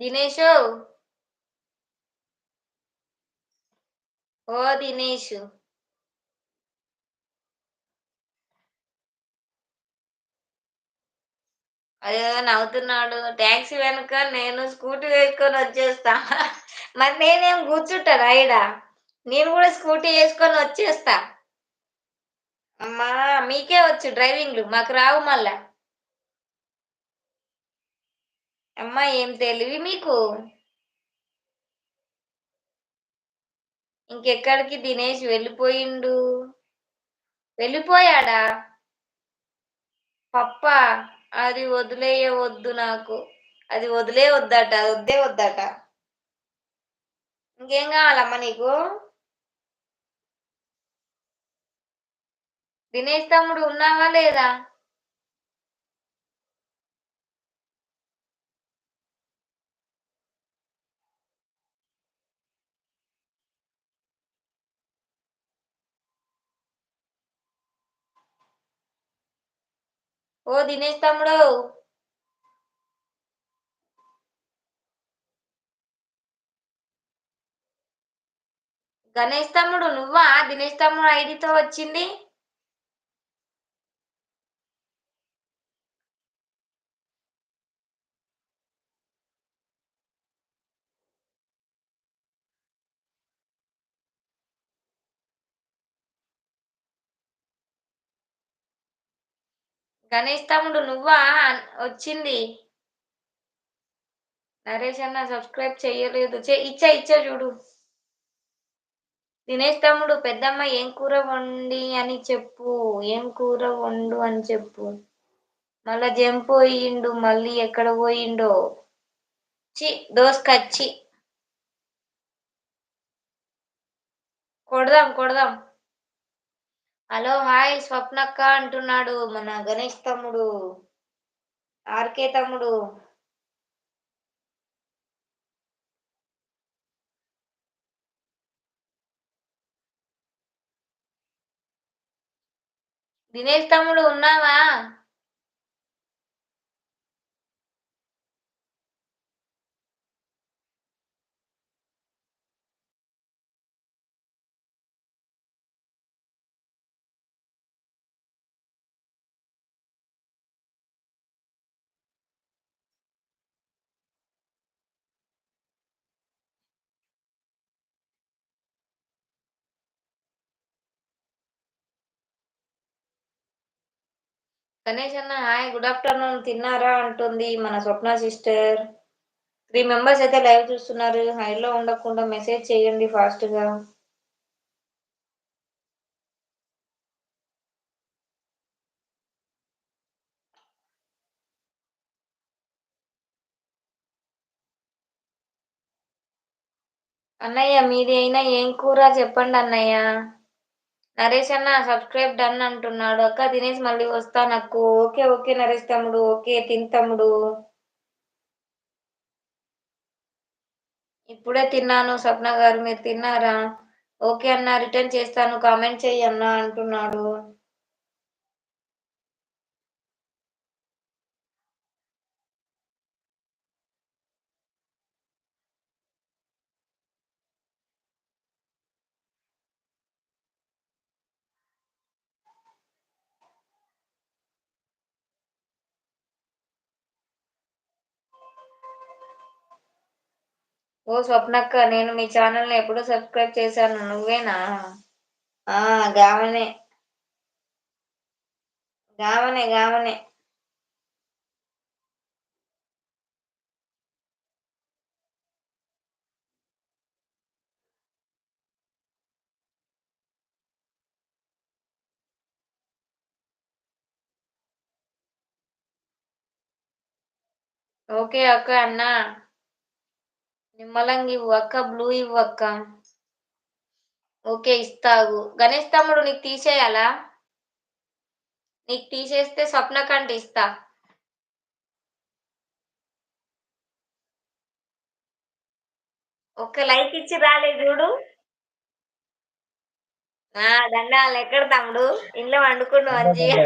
దినేష్. ఓ దినేష్. అదే నవ్వుతున్నాడు. ట్యాక్సీ వెనుక నేను స్కూటీ వేసుకొని వచ్చేస్తా. మరి నేనేం కూర్చుంటాను ఆయన నేను కూడా స్కూటీ వేసుకొని వచ్చేస్తా. అమ్మా మీకే వచ్చు డ్రైవింగ్లు. మాకు రావు మళ్ళా. అమ్మా ఏం తెలివి మీకు? ఇంకెక్కడికి దినేష్ వెళ్ళిపోయిండు? వెళ్ళిపోయాడా? పప్ప అది వదిలేయవద్దు నాకు. అది వదిలే వద్దట వద్దే వద్దట. ఇంకేం కావాలమ్మా నీకు? దినేష్ తమ్ముడు ఉన్నావా లేదా? ఓ దినేష్ తమ్ముడు. గణేష్ తమ్ముడు నువ్వా? దినేష్ తమ్ముడు ఐడితో వచ్చింది. గణేష్ తమ్ముడు నువ్వా? వచ్చింది. నరేష్ అన్న సబ్స్క్రైబ్ చేయలేదు. ఇచ్చా ఇచ్చా చూడు. దినేష్ తమ్ముడు పెద్దమ్మ ఏం కూర వండి అని చెప్పు. ఏం కూర వండు అని చెప్పు. మళ్ళా జంపోయిండు మళ్ళీ ఎక్కడ పోయిండో. చి దోస్కచ్చి కొడదాం కొడదాం. హలో హాయ్ స్వప్నక్క అంటున్నాడు మన గణేష్ తమ్ముడు. ఆర్కే తమ్ముడు. దినేష్ తమ్ముడు ఉన్నావా? గణేష్ అన్న హాయ్ గుడ్ ఆఫ్టర్నూన్ తిన్నారా? అంటుంది మన స్వప్న సిస్టర్. త్రీ మెంబర్స్ అయితే లైవ్ చూస్తున్నారు. హైలో ఉండకుండా మెసేజ్ చేయండి ఫాస్ట్గా అన్నయ్య మీది అయినా ఏం కూర? చెప్పండి అన్నయ్య. నరేష్ అన్న సబ్స్క్రైబ్ డన్ అంటున్నాడు. అక్క తినేసి మళ్ళీ వస్తా నాకు. ఓకే ఓకే నరేష్ తమ్ముడు. ఓకే తిన్ తమ్ముడు. ఇప్పుడే తిన్నాను స్వప్న గారు. మీరు తిన్నారా? ఓకే అన్న రిటర్న్ చేస్తాను. కామెంట్ చెయ్యి అన్న అంటున్నాడు. ఓ స్వప్నక్క నేను మీ ఛానల్ని ఎప్పుడో సబ్స్క్రైబ్ చేశాను. నువ్వేనా? ఆ గావనే. గావనే గావనే. ఓకే అక్క అన్న. నిమ్మలంగి ఇవ్వు అక్క బ్లూ ఇవ్వు అక్క ఓకే ఇస్తావు గణేష్ తమ్ముడు నీకు తీసేయాలా? నీకు తీసేస్తే స్వప్న కంటే ఇస్తా. ఒక్క లైక్ ఇచ్చి రాలే చూడు. ఆ దండాలు ఎక్కడ తమ్ముడు? ఇంట్లో వండుకుంటూ మంచిగా.